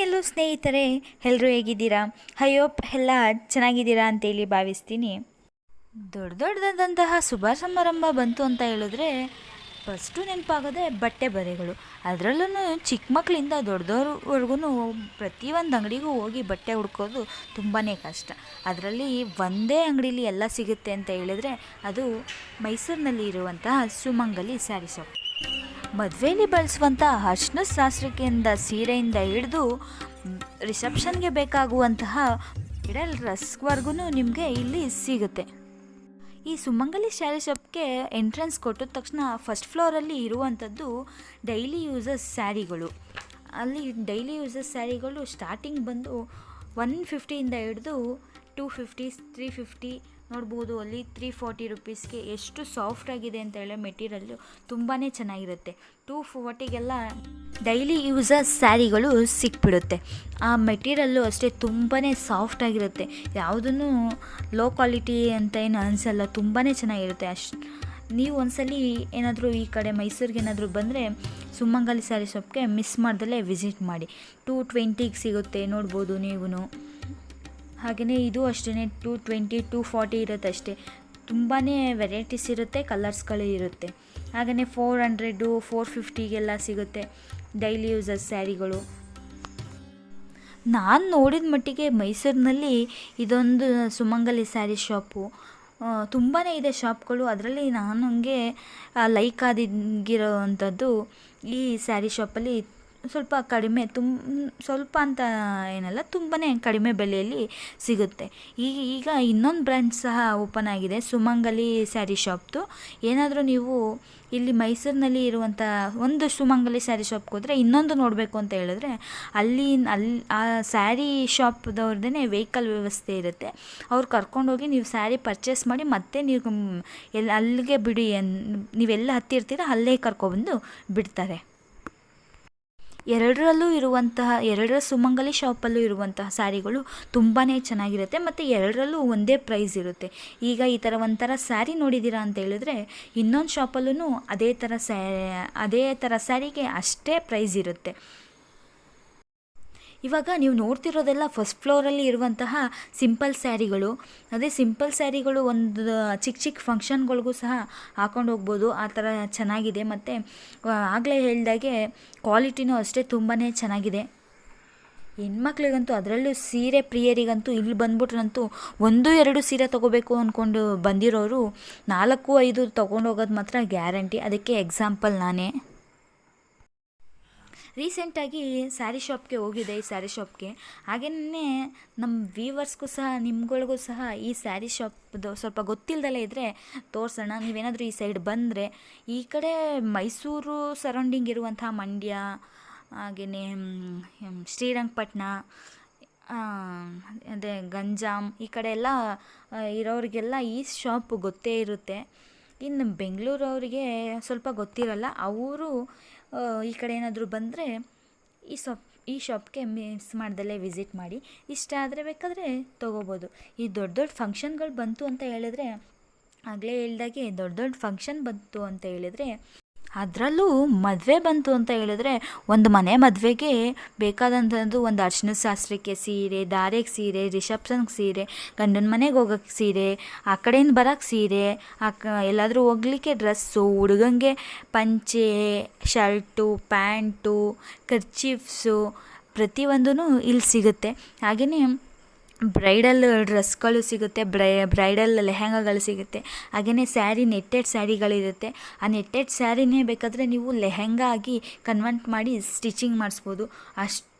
ಎಲ್ಲೋ ಸ್ನೇಹಿತರೆ ಎಲ್ಲರೂ ಹೇಗಿದ್ದೀರಾ? ಅಯ್ಯೋಪ್ ಎಲ್ಲ ಚೆನ್ನಾಗಿದ್ದೀರಾ ಅಂತೇಳಿ ಭಾವಿಸ್ತೀನಿ. ದೊಡ್ಡ ದೊಡ್ಡದಾದಂತಹ ಶುಭ ಸಮಾರಂಭ ಬಂತು ಅಂತ ಹೇಳಿದ್ರೆ, ಫಸ್ಟು ನೆನಪಾಗೋದೆ ಬಟ್ಟೆ ಬರೆಗಳು. ಅದರಲ್ಲೂ ಚಿಕ್ಕ ಮಕ್ಕಳಿಂದ ದೊಡ್ಡದವ್ರವರೆಗೂ ಪ್ರತಿಯೊಂದು ಅಂಗಡಿಗೂ ಹೋಗಿ ಬಟ್ಟೆ ಹುಡ್ಕೋದು ತುಂಬಾ ಕಷ್ಟ. ಅದರಲ್ಲಿ ಒಂದೇ ಅಂಗಡೀಲಿ ಎಲ್ಲ ಸಿಗುತ್ತೆ ಅಂತ ಹೇಳಿದ್ರೆ, ಅದು ಮೈಸೂರಿನಲ್ಲಿ ಇರುವಂತಹ ಸುಮಂಗಲಿ ಸ್ಯಾರಿ ಶಾಪ್. ಮದುವೆಯಲ್ಲಿ ಬಳಸುವಂಥ ಅರ್ಶಿನ ಶಾಸ್ತ್ರಕ್ಕಿಂದ ಸೀರೆಯಿಂದ ಹಿಡಿದು ರಿಸೆಪ್ಷನ್ಗೆ ಬೇಕಾಗುವಂತಹ ಇಡಲ್ ರಸ್ವರ್ಗೂ ನಿಮಗೆ ಇಲ್ಲಿ ಸಿಗುತ್ತೆ. ಈ ಸುಮಂಗಲಿ ಸ್ಯಾರಿ ಶಾಪ್ಗೆ ಎಂಟ್ರೆನ್ಸ್ ಕೊಟ್ಟಿದ ತಕ್ಷಣ ಫಸ್ಟ್ ಫ್ಲೋರಲ್ಲಿ ಇರುವಂಥದ್ದು ಡೈಲಿ ಯೂಸಸ್ ಸ್ಯಾರಿಗಳು. ಅಲ್ಲಿ ಡೈಲಿ ಯೂಸಸ್ ಸ್ಯಾರಿಗಳು ಸ್ಟಾರ್ಟಿಂಗ್ ಬಂದು ಒನ್ ಫಿಫ್ಟಿಯಿಂದ ಹಿಡಿದು ಟೂ ಫಿಫ್ಟಿ ತ್ರೀ ಫಿಫ್ಟಿ ನೋಡ್ಬೋದು, ಅಲ್ಲಿ ತ್ರೀ ಫಾರ್ಟಿ ರುಪೀಸ್ಗೆ ಎಷ್ಟು ಸಾಫ್ಟ್ ಆಗಿದೆ ಅಂತ ಹೇಳಿ ಮೆಟೀರಿಯಲ್ಲು ತುಂಬಾ ಚೆನ್ನಾಗಿರುತ್ತೆ. ಟೂ ಫೋರ್ಟಿಗೆಲ್ಲ ಡೈಲಿ ಯೂಸಸ್ ಸ್ಯಾರಿಗಳು ಸಿಕ್ಬಿಡುತ್ತೆ. ಆ ಮೆಟೀರಿಯಲ್ಲು ಅಷ್ಟೇ ತುಂಬಾ ಸಾಫ್ಟ್ ಆಗಿರುತ್ತೆ. ಯಾವುದನ್ನು ಲೋ ಕ್ವಾಲಿಟಿ ಅಂತ ಏನು ಅನಿಸಲ್ಲ ತುಂಬಾ ಚೆನ್ನಾಗಿರುತ್ತೆ. ಅಷ್ಟು ನೀವು ಒಂದ್ಸಲಿ ಏನಾದರೂ ಈ ಕಡೆ ಮೈಸೂರಿಗೆ ಏನಾದರೂ ಬಂದರೆ ಸುಮ್ಮಂಗಲಿ ಸ್ಯಾರಿ ಶಾಪ್ಗೆ ಮಿಸ್ ಮಾಡ್ದಲೇ ವಿಸಿಟ್ ಮಾಡಿ. ಟೂ ಟ್ವೆಂಟಿಗೆ ಸಿಗುತ್ತೆ ನೋಡ್ಬೋದು ನೀವು ಹಾಗೆಯೇ ಇದು ಅಷ್ಟೇ ಟು ಟ್ವೆಂಟಿ, ಟು ಫಾರ್ಟಿ ಇರುತ್ತೆ ಅಷ್ಟೇ ತುಂಬಾ ವೆರೈಟೀಸ್ ಇರುತ್ತೆ, ಕಲರ್ಸ್ಗಳು ಇರುತ್ತೆ. ಹಾಗೆಯೇ ಫೋರ್ ಹಂಡ್ರೆಡು, ಫೋರ್ ಫಿಫ್ಟಿಗೆಲ್ಲ ಸಿಗುತ್ತೆ ಡೈಲಿ ಯೂಸಸ್ ಸ್ಯಾರಿಗಳು. ನಾನು ನೋಡಿದ ಮಟ್ಟಿಗೆ ಮೈಸೂರಿನಲ್ಲಿ ಇದೊಂದು ಸುಮಂಗಲಿ ಸ್ಯಾರಿ ಶಾಪು. ತುಂಬಾ ಇದೆ ಶಾಪ್ಗಳು. ಅದರಲ್ಲಿ ನನಗೆ ಲೈಕ್ ಆದಿಗಿರೋ ಅಂಥದ್ದು ಈ ಸ್ಯಾರಿ ಶಾಪಲ್ಲಿ ಸ್ವಲ್ಪ ಕಡಿಮೆ ತುಂಬ ಸ್ವಲ್ಪ ಅಂತ ಏನಲ್ಲ ತುಂಬಾ ಕಡಿಮೆ ಬೆಲೆಯಲ್ಲಿ ಸಿಗುತ್ತೆ. ಈಗ ಈಗ ಇನ್ನೊಂದು ಬ್ರ್ಯಾಂಡ್ ಸಹ ಓಪನ್ ಆಗಿದೆ, ಸುಮಂಗಲಿ ಸ್ಯಾರಿ ಶಾಪ್ದು. ಏನಾದರೂ ನೀವು ಇಲ್ಲಿ ಮೈಸೂರಿನಲ್ಲಿ ಇರುವಂಥ ಒಂದು ಸುಮಂಗಲಿ ಸ್ಯಾರಿ ಶಾಪ್ಗೆ ಹೋದರೆ ಇನ್ನೊಂದು ನೋಡಬೇಕು ಅಂತ ಹೇಳಿದ್ರೆ, ಅಲ್ಲಿ ಅಲ್ಲಿ ಆ ಸ್ಯಾರಿ ಶಾಪ್ದವ್ರದ್ದೇ ವೆಹಿಕಲ್ ವ್ಯವಸ್ಥೆ ಇರುತ್ತೆ. ಅವ್ರು ಕರ್ಕೊಂಡೋಗಿ ನೀವು ಸ್ಯಾರಿ ಪರ್ಚೇಸ್ ಮಾಡಿ ಮತ್ತೆ ನೀವು ಎಲ್ಲಿ ಅಲ್ಲಿಗೆ ಬಿಡಿ ನೀವೆಲ್ಲ ಹತ್ತಿರ್ತೀರ, ಅಲ್ಲೇ ಕರ್ಕೊಬಂದು ಬಿಡ್ತಾರೆ. ಎರಡರಲ್ಲೂ ಇರುವಂತಹ, ಎರಡರ ಸುಮಂಗಲಿ ಶಾಪಲ್ಲೂ ಇರುವಂತಹ ಸ್ಯಾರಿಗಳು ತುಂಬಾ ಚೆನ್ನಾಗಿರುತ್ತೆ ಮತ್ತು ಎರಡರಲ್ಲೂ ಒಂದೇ ಪ್ರೈಸ್ ಇರುತ್ತೆ. ಈಗ ಈ ಥರ ಒಂಥರ ಸ್ಯಾರಿ ನೋಡಿದ್ದೀರಾ ಅಂತ ಹೇಳಿದ್ರೆ ಇನ್ನೊಂದು ಶಾಪಲ್ಲೂ ಅದೇ ಥರ ಸ್ಯಾ, ಅದೇ ಥರ ಸ್ಯಾರಿಗೆ ಅಷ್ಟೇ ಪ್ರೈಸ್ ಇರುತ್ತೆ. ಇವಾಗ ನೀವು ನೋಡ್ತಿರೋದೆಲ್ಲ ಫಸ್ಟ್ ಫ್ಲೋರಲ್ಲಿ ಇರುವಂತಹ ಸಿಂಪಲ್ ಸ್ಯಾರಿಗಳು. ಅದೇ ಸಿಂಪಲ್ ಸ್ಯಾರಿಗಳು ಒಂದು ಚಿಕ್ಕ ಚಿಕ್ಕ ಫಂಕ್ಷನ್ಗಳಿಗೂ ಸಹ ಹಾಕೊಂಡು ಹೋಗ್ಬೋದು. ಆ ಥರ ಚೆನ್ನಾಗಿದೆ. ಮತ್ತು ಆಗಲೇ ಹೇಳಿದಾಗೆ ಕ್ವಾಲಿಟಿನೂ ಅಷ್ಟೇ ತುಂಬಾ ಚೆನ್ನಾಗಿದೆ. ಹೆಣ್ಮಕ್ಳಿಗಂತೂ ಅದರಲ್ಲೂ ಸೀರೆ ಪ್ರಿಯರಿಗಂತೂ ಇಲ್ಲಿ ಬಂದ್ಬಿಟ್ರಂತೂ ಒಂದು ಎರಡು ಸೀರೆ ತೊಗೋಬೇಕು ಅಂದ್ಕೊಂಡು ಬಂದಿರೋರು ನಾಲ್ಕು ಐದು ತೊಗೊಂಡೋಗೋದು ಮಾತ್ರ ಗ್ಯಾರಂಟಿ. ಅದಕ್ಕೆ ಎಕ್ಸಾಂಪಲ್ ನಾನೇ. ರೀಸೆಂಟಾಗಿ ಸ್ಯಾರಿ ಶಾಪ್ಗೆ ಹೋಗಿದೆ ಈ ಸ್ಯಾರಿ ಶಾಪ್ಗೆ. ಹಾಗೆಯೇ ನಮ್ಮ ವ್ಯೂವರ್ಸ್ಗೂ ಸಹ, ನಿಮ್ಗಳಿಗೂ ಸಹ ಈ ಸ್ಯಾರಿ ಶಾಪ್ದು ಸ್ವಲ್ಪ ಗೊತ್ತಿಲ್ಲದಲ್ಲೇ ಇದ್ದರೆ ತೋರಿಸೋಣ. ನೀವೇನಾದರೂ ಈ ಸೈಡ್ ಬಂದರೆ. ಈ ಕಡೆ ಮೈಸೂರು ಸರೌಂಡಿಂಗ್ ಇರುವಂಥ ಮಂಡ್ಯ ಹಾಗೆಯೇ ಶ್ರೀರಂಗಪಟ್ಟಣ ಅದೇ ಗಂಜಾಮ್ ಈ ಕಡೆ ಎಲ್ಲ ಇರೋರಿಗೆಲ್ಲ ಈ ಶಾಪ್ ಗೊತ್ತೇ ಇರುತ್ತೆ. ಇನ್ನು ಬೆಂಗಳೂರವ್ರಿಗೆ ಸ್ವಲ್ಪ ಗೊತ್ತಿರಲ್ಲ. ಅವರು ಈ ಕಡೆ ಏನಾದರೂ ಬಂದರೆ ಈ ಶಾಪ್ ಈ ಶಾಪ್ಗೆ ಮಿಸ್ ಮಾಡ್ದಲ್ಲೇ ವಿಸಿಟ್ ಮಾಡಿ. ಇಷ್ಟ ಆದರೆ ಬೇಕಾದರೆ ತೊಗೋಬೋದು. ಈ ದೊಡ್ಡ ದೊಡ್ಡ ಫಂಕ್ಷನ್ಗಳು ಬಂತು ಅಂತ ಹೇಳಿದ್ರೆ, ಆಗಲೇ ಹೇಳ್ದಾಗೆ ದೊಡ್ಡ ದೊಡ್ಡ ಫಂಕ್ಷನ್ ಬಂತು ಅಂತ ಹೇಳಿದ್ರೆ ಅದರಲ್ಲೂ ಮದುವೆ ಬಂತು ಅಂತ ಹೇಳಿದ್ರೆ ಒಂದು ಮನೆ ಮದುವೆಗೆ ಬೇಕಾದಂಥದ್ದು ಒಂದು ಅರ್ಶಿನ ಶಾಸ್ತ್ರಕ್ಕೆ ಸೀರೆ ದಾರೆಗೆ ಸೀರೆ ರಿಸೆಪ್ಷನ್ಗೆ ಸೀರೆ, ಗಂಡನ ಮನೆಗೆ ಹೋಗೋಕ್ಕೆ ಸೀರೆ, ಆ ಕಡೆಯಿಂದ ಬರೋಕ್ಕೆ ಸೀರೆ, ಆ ಕ ಎಲ್ಲಾದರೂ ಹೋಗ್ಲಿಕ್ಕೆ ಡ್ರೆಸ್ಸು, ಹುಡುಗಂಗೆ ಪಂಚೆ, ಶರ್ಟು, ಪ್ಯಾಂಟು, ಕರ್ಚೀಫ್ಸು ಪ್ರತಿಯೊಂದೂ ಇಲ್ಲಿ ಸಿಗುತ್ತೆ. ಹಾಗೆಯೇ ಬ್ರೈಡಲ್ ಡ್ರೆಸ್ಗಳು ಸಿಗುತ್ತೆ, ಬ್ರೈ, ಬ್ರೈಡಲ್ ಲೆಹೆಂಗಾಗಳು ಸಿಗುತ್ತೆ. ಹಾಗೆಯೇ ಸ್ಯಾರಿ, ನೆಟ್ಟೆಡ್ ಸ್ಯಾರಿಗಳಿರುತ್ತೆ. ಆ ನೆಟ್ಟೆಡ್ ಸ್ಯಾರಿನೇ ಬೇಕಾದರೆ ನೀವು ಲೆಹೆಂಗಾ ಆಗಿ ಕನ್ವರ್ಟ್ ಮಾಡಿ ಸ್ಟಿಚಿಂಗ್ ಮಾಡಿಸ್ಬೋದು. ಅಷ್ಟು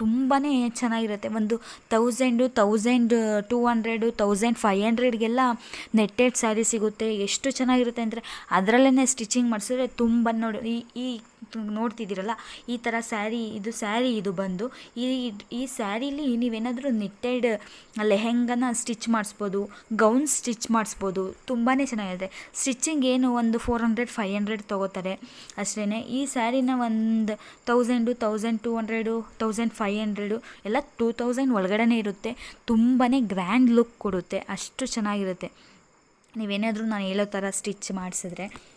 ತುಂಬಾ ಚೆನ್ನಾಗಿರುತ್ತೆ. ಒಂದು thousand thousand two hundred thousand five ಹಂಡ್ರೆಡ್ಗೆಲ್ಲ netted sari ಸಿಗುತ್ತೆ. ಎಷ್ಟು ಚೆನ್ನಾಗಿರುತ್ತೆ ಅಂದರೆ ಅದರಲ್ಲೇ ಸ್ಟಿಚಿಂಗ್ ಮಾಡಿಸಿದ್ರೆ ತುಂಬ ನೋಡಿ, ಈ ಈ ನೋಡ್ತಿದ್ದೀರಲ್ಲ, ಈ ಥರ ಸ್ಯಾರಿ ಇದು ಸ್ಯಾರಿ ಇದು ಬಂದು, ಈ ಈ ಸ್ಯಾರೀಲಿ ನೀವೇನಾದರೂ ನೆಟ್ಟೆಡ್ ಲೆಹೆಂಗನ ಸ್ಟಿಚ್ ಮಾಡಿಸ್ಬೋದು ಗೌನ್ ಸ್ಟಿಚ್ ಮಾಡಿಸ್ಬೋದು ತುಂಬಾ ಚೆನ್ನಾಗಿದೆ ಸ್ಟಿಚಿಂಗ್ ಏನು ಒಂದು ಫೋರ್ ಹಂಡ್ರೆಡ್ ಫೈವ್ ಹಂಡ್ರೆಡ್ ತೊಗೋತಾರೆ. ಅಷ್ಟೇ ಈ ಸ್ಯಾರಿನ ಒಂದು thousand thousand two hundred thousand five hundred ಎಲ್ಲ ಟೂ ತೌಸಂಡ್ ಒಳಗಡೆ ಇರುತ್ತೆ. ತುಂಬಾ ಗ್ರ್ಯಾಂಡ್ ಲುಕ್ ಕೊಡುತ್ತೆ. ಅಷ್ಟು ಚೆನ್ನಾಗಿರುತ್ತೆ. ನೀವೇನಾದರೂ ನಾನು ಹೇಳೋ ಥರ ಸ್ಟಿಚ್ ಮಾಡಿಸಿದ್ರೆ.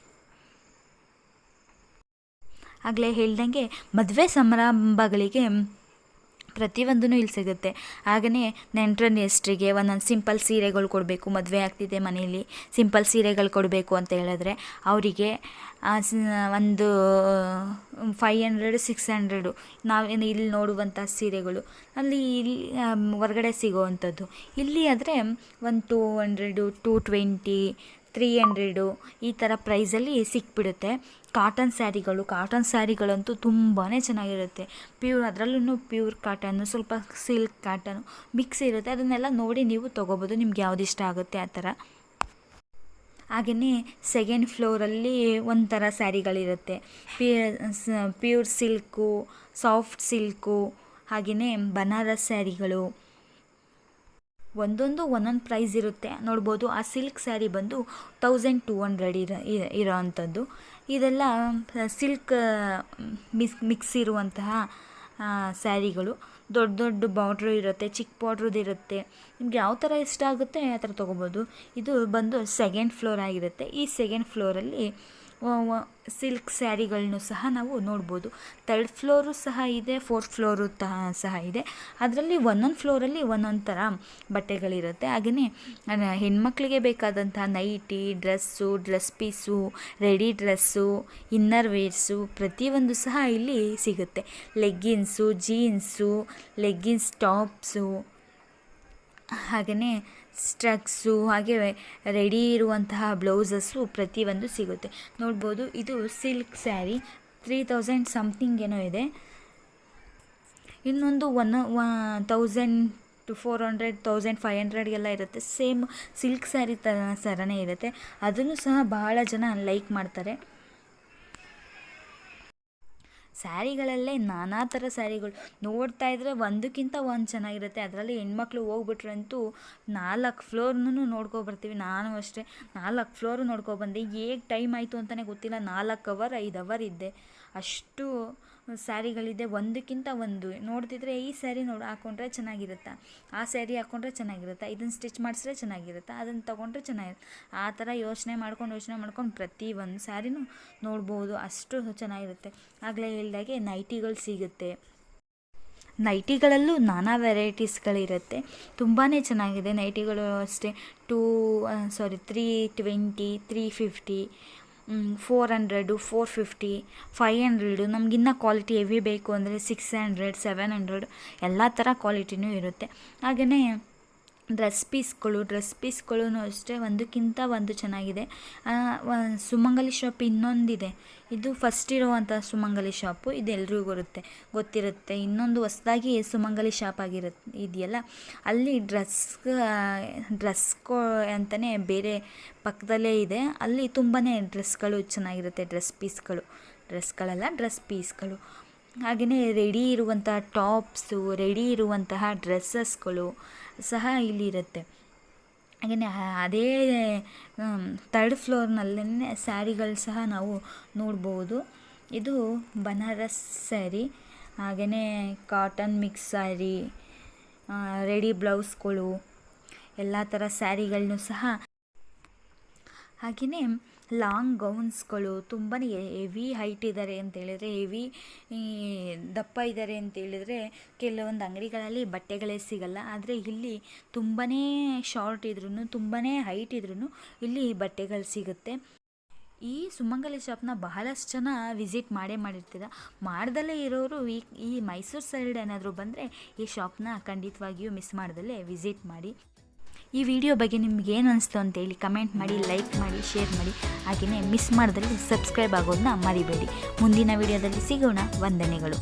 ಆಗಲೇ ಹೇಳ್ದಂಗೆ ಮದುವೆ ಸಮಾರಂಭಗಳಿಗೆ ಪ್ರತಿಯೊಂದೂ ಇಲ್ಲಿ ಸಿಗುತ್ತೆ. ಹಾಗೆಯೇ ನೆಂಟರನೆಸ್ಟ್ರಿಗೆ ಒಂದೊಂದು ಸಿಂಪಲ್ ಸೀರೆಗಳು ಕೊಡಬೇಕು, ಮದುವೆ ಆಗ್ತಿದೆ ಮನೆಯಲ್ಲಿ, ಸಿಂಪಲ್ ಸೀರೆಗಳು ಕೊಡಬೇಕು ಅಂತ ಹೇಳಿದ್ರೆ ಅವರಿಗೆ ಒಂದು ಫೈವ್ ಹಂಡ್ರೆಡ್ ಸಿಕ್ಸ್ ಹಂಡ್ರೆಡು ನಾವೇನು ಇಲ್ಲಿ ನೋಡುವಂಥ ಸೀರೆಗಳು. ಅಲ್ಲಿ ಇಲ್ಲಿ ಹೊರಗಡೆ ಸಿಗೋವಂಥದ್ದು. ಇಲ್ಲಿ ಆದರೆ ಒಂದು two hundred two twenty three hundred ಈ ಥರ ಪ್ರೈಸಲ್ಲಿ ಸಿಕ್ಬಿಡುತ್ತೆ. ಕಾಟನ್ ಸ್ಯಾರಿಗಳು ಕಾಟನ್ ಸ್ಯಾರಿಗಳಂತೂ ತುಂಬಾ ಚೆನ್ನಾಗಿರುತ್ತೆ. ಪ್ಯೂರ್ ಅದರಲ್ಲೂ ಪ್ಯೂರ್ ಕಾಟನ್ನು ಸ್ವಲ್ಪ ಸಿಲ್ಕ್ ಕಾಟನ್ ಮಿಕ್ಸ್ ಇರುತ್ತೆ. ಅದನ್ನೆಲ್ಲ ನೋಡಿ ನೀವು ತೊಗೋಬೋದು, ನಿಮ್ಗೆ ಯಾವ್ದು ಇಷ್ಟ ಆಗುತ್ತೆ ಆ ಥರ ಹಾಗೆಯೇ ಸೆಕೆಂಡ್ ಫ್ಲೋರಲ್ಲಿ ಒಂಥರ ಸ್ಯಾರಿಗಳಿರುತ್ತೆ ಪ್ಯೂರ್ ಸಿಲ್ಕು ಸಾಫ್ಟ್ ಸಿಲ್ಕು ಹಾಗೆಯೇ ಬನಾರಸ್ ಸ್ಯಾರಿಗಳು ಒಂದೊಂದು ಒಂದೊಂದು ಪ್ರೈಸ್ ಇರುತ್ತೆ. ನೋಡ್ಬೋದು ಆ ಸಿಲ್ಕ್ ಸ್ಯಾರಿ ಬಂದು ತೌಸಂಡ್ ಟೂ ಹಂಡ್ರೆಡ್ ಇರೋ ಇರೋ ಇದೆಲ್ಲ ಸಿಲ್ಕ್ ಮಿಸ್ ಮಿಕ್ಸ್ ಇರುವಂತಹ ಸ್ಯಾರಿಗಳು ದೊಡ್ಡ ದೊಡ್ಡ ಬಾರ್ಡ್ರು ಇರುತ್ತೆ ಚಿಕ್ಕ ಬಾರ್ಡ್ರದ್ದು ಇರುತ್ತೆ. ನಿಮ್ಗೆ ಯಾವ ಥರ ಇಷ್ಟ ಆಗುತ್ತೆ, ಆ ಥರ ತೊಗೋಬೋದು. ಇದು ಬಂದು ಸೆಕೆಂಡ್ ಫ್ಲೋರ್ ಆಗಿರುತ್ತೆ. ಈ ಸೆಕೆಂಡ್ ಫ್ಲೋರಲ್ಲಿ ಸಿಲ್ಕ್ ಸ್ಯಾರಿಗಳನ್ನು ಸಹ ನಾವು ನೋಡ್ಬೋದು. ತರ್ಡ್ ಫ್ಲೋರು ಸಹ ಇದೆ ಫೋರ್ತ್ ಫ್ಲೋರು ಸಹ ಇದೆ. ಅದರಲ್ಲಿ ಒಂದೊಂದು ಫ್ಲೋರಲ್ಲಿ ಒಂದೊಂದು ಥರ ಬಟ್ಟೆಗಳಿರುತ್ತೆ. ಹಾಗೆಯೇ ಹೆಣ್ಮಕ್ಳಿಗೆ ಬೇಕಾದಂತಹ nighty dress dress piece ready dress inner wears ಪ್ರತಿಯೊಂದು ಸಹ ಇಲ್ಲಿ ಸಿಗುತ್ತೆ. ಲೆಗ್ಗಿನ್ಸು ಜೀನ್ಸು ಲೆಗ್ಗಿನ್ಸ್ ಟಾಪ್ಸು ಹಾಗೆಯೇ ಸ್ಟ್ರಕ್ಸು ಹಾಗೆ ರೆಡಿ ಇರುವಂತಹ ಬ್ಲೌಸಸ್ಸು ಪ್ರತಿಯೊಂದು ಸಿಗುತ್ತೆ. ನೋಡ್ಬೋದು, ಇದು silk sari. Three thousand something ಏನೋ ಇದೆ. ಇನ್ನೊಂದು one thousand two four hundred, thousand five ಹಂಡ್ರೆಡ್ಗೆಲ್ಲ ಇರುತ್ತೆ. ಸೇಮ್ ಸಿಲ್ಕ್ ಸ್ಯಾರಿ ಥರ ಥರನೇ ಇರುತ್ತೆ. ಅದನ್ನು ಸಹ ಬಹಳ ಜನ ಲೈಕ್ ಮಾಡ್ತಾರೆ. ಸ್ಯಾರಿಗಳಲ್ಲೇ ನಾನಾ ಥರ ಸ್ಯಾರಿಗಳು. ನೋಡ್ತಾ ಇದ್ದರೆ ಒಂದಕ್ಕಿಂತ ಒಂದು ಚೆನ್ನಾಗಿರುತ್ತೆ. ಅದರಲ್ಲಿ ಹೆಣ್ಮಕ್ಳು ಹೋಗ್ಬಿಟ್ರಂತೂ ನಾಲ್ಕು ಫ್ಲೋರ್ನೂ ನೋಡ್ಕೊಬರ್ತೀವಿ. ನಾನು ಅಷ್ಟೇ ನಾಲ್ಕು ಫ್ಲೋರು ನೋಡ್ಕೊಬಂದೆ. ಹೇಗೆ ಟೈಮ್ ಆಯಿತು ಅಂತಲೇ ಗೊತ್ತಿಲ್ಲ. ನಾಲ್ಕು ಅವರ್, ಐದು ಅವರ್ ಇದ್ದೆ. ಅಷ್ಟು ಸ್ಯಾರಿಗಳಿದೆ, ಒಂದಕ್ಕಿಂತ ಒಂದು. ನೋಡ್ತಿದ್ರೆ ಈ ಸ್ಯಾರಿ ನೋಡಿ, ಹಾಕೊಂಡ್ರೆ ಚೆನ್ನಾಗಿರುತ್ತಾ? ಆ ಸ್ಯಾರಿ ಹಾಕ್ಕೊಂಡ್ರೆ ಚೆನ್ನಾಗಿರುತ್ತಾ? ಇದನ್ನು ಸ್ಟಿಚ್ ಮಾಡಿಸಿದ್ರೆ ಚೆನ್ನಾಗಿರುತ್ತಾ? ಅದನ್ನು ತೊಗೊಂಡ್ರೆ ಚೆನ್ನಾಗಿರುತ್ತೆ? ಆ ಥರ ಯೋಚನೆ ಮಾಡ್ಕೊಂಡು ಯೋಚನೆ ಮಾಡ್ಕೊಂಡು ಪ್ರತಿ ಒಂದು ಸ್ಯಾರಿನೂ ನೋಡ್ಬೋದು. ಅಷ್ಟು ಚೆನ್ನಾಗಿರುತ್ತೆ. ಆಗಲೇ ಹೇಳಿದಾಗೆ ನೈಟಿಗಳು ಸಿಗುತ್ತೆ. ನೈಟಿಗಳಲ್ಲೂ ನಾನಾ ವೆರೈಟೀಸ್ಗಳಿರುತ್ತೆ. ತುಂಬಾ ಚೆನ್ನಾಗಿದೆ. ನೈಟಿಗಳು ಅಷ್ಟೇ. ಟೂ ಸಾರಿ three twenty three fifty four hundred four fifty five hundred ನಮಗಿನ್ನ quality heavy ಬೇಕು ಅಂದರೆ ಸಿಕ್ಸ್ ಹಂಡ್ರೆಡ್ ಸೆವೆನ್ ಹಂಡ್ರೆಡ್ ಎಲ್ಲ ಥರ ಕ್ವಾಲಿಟಿನೂ ಇರುತ್ತೆ. ಹಾಗೆಯೇ ಡ್ರೆಸ್ ಪೀಸ್ಗಳು, ಡ್ರೆಸ್ ಪೀಸ್ಗಳೂ ಅಷ್ಟೇ ಒಂದಕ್ಕಿಂತ ಒಂದು ಚೆನ್ನಾಗಿದೆ. ಸುಮಂಗಲಿ ಶಾಪ್ ಇನ್ನೊಂದಿದೆ. ಇದು ಫಸ್ಟ್ ಇರುವಂಥ ಸುಮಂಗಲಿ ಶಾಪು ಇದು ಎಲ್ರಿಗೂ ಬರುತ್ತೆ ಗೊತ್ತಿರುತ್ತೆ, ಇನ್ನೊಂದು ಹೊಸ್ದಾಗಿ ಸುಮಂಗಲಿ ಶಾಪ್ ಆಗಿರುತ್ತೆ ಇದೆಯಲ್ಲ? ಅಲ್ಲಿ ಡ್ರೆಸ್ ಡ್ರೆಸ್ಕೋ ಅಂತಲೇ ಬೇರೆ ಪಕ್ಕದಲ್ಲೇ ಇದೆ. ಅಲ್ಲಿ ತುಂಬಾ ಡ್ರೆಸ್ಗಳು ಚೆನ್ನಾಗಿರುತ್ತೆ, ಡ್ರೆಸ್ ಪೀಸ್ಗಳು. ಡ್ರೆಸ್ಗಳೆಲ್ಲ, ಡ್ರೆಸ್ ಪೀಸ್ಗಳು. ಹಾಗೆಯೇ ರೆಡಿ ಇರುವಂತಹ ಟಾಪ್ಸು ರೆಡಿ ಇರುವಂತಹ ಡ್ರೆಸ್ಸಸ್ಗಳು ಸಹ ಇಲ್ಲಿರುತ್ತೆ ಹಾಗೆಯೇ ಅದೇ ತರ್ಡ್ ಫ್ಲೋರ್ನಲ್ಲೇ ಸ್ಯಾರಿಗಳು ಸಹ ನಾವು ನೋಡ್ಬೋದು. ಇದು ಬನಾರಸ್ ಸ್ಯಾರಿ ಹಾಗೆಯೇ ಕಾಟನ್ ಮಿಕ್ಸ್ ಸ್ಯಾರಿ ರೆಡಿ ಬ್ಲೌಸ್ಗಳು ಎಲ್ಲ ಥರ ಸ್ಯಾರಿಗಳನ್ನೂ ಸಹ ಹಾಗೆಯೇ ಲಾಂಗ್ ಗೌನ್ಸ್ಗಳು ತುಂಬಾ ಹೆವಿ ಹೈಟ್ ಇದ್ದಾರೆ ಅಂತೇಳಿದರೆ ಹೆವಿ ದಪ್ಪ ಇದ್ದಾರೆ ಅಂತ ಹೇಳಿದ್ರೆ ಕೆಲವೊಂದು ಅಂಗಡಿಗಳಲ್ಲಿ ಬಟ್ಟೆಗಳೇ ಸಿಗಲ್ಲ. ಆದರೆ ಇಲ್ಲಿ ತುಂಬಾ ಶಾರ್ಟ್ ಇದ್ರೂ ತುಂಬಾ ಹೈಟ್ ಇದ್ರೂ ಇಲ್ಲಿ ಬಟ್ಟೆಗಳು ಸಿಗುತ್ತೆ. ಈ ಸುಮಂಗಲಿ ಶಾಪ್ನ ಬಹಳಷ್ಟು ಜನ ವಿಸಿಟ್ ಮಾಡೇ ಮಾಡಿರ್ತೀರ. ಮಾಡ್ದಲ್ಲೇ ಇರೋರು ಈ ಈ ಮೈಸೂರು ಸೈಡ್ ಏನಾದರೂ ಬಂದರೆ ಈ ಶಾಪ್ನ ಖಂಡಿತವಾಗಿಯೂ ಮಿಸ್ ಮಾಡ್ದಲ್ಲೇ ವಿಸಿಟ್ ಮಾಡಿ. ಈ ವಿಡಿಯೋ ಬಗ್ಗೆ ನಿಮ್ಗೆ ಏನು ಅನಿಸ್ತು ಅಂತೇಳಿ ಕಮೆಂಟ್ ಮಾಡಿ ಲೈಕ್ ಮಾಡಿ ಶೇರ್ ಮಾಡಿ ಹಾಗೆಯೇ ಮಿಸ್ ಮಾಡಿದಲ್ಲಿ ಸಬ್ಸ್ಕ್ರೈಬ್ ಆಗೋದನ್ನ ಮರಿಬೇಡಿ. ಮುಂದಿನ ವಿಡಿಯೋದಲ್ಲಿ ಸಿಗೋಣ. ವಂದನೆಗಳು.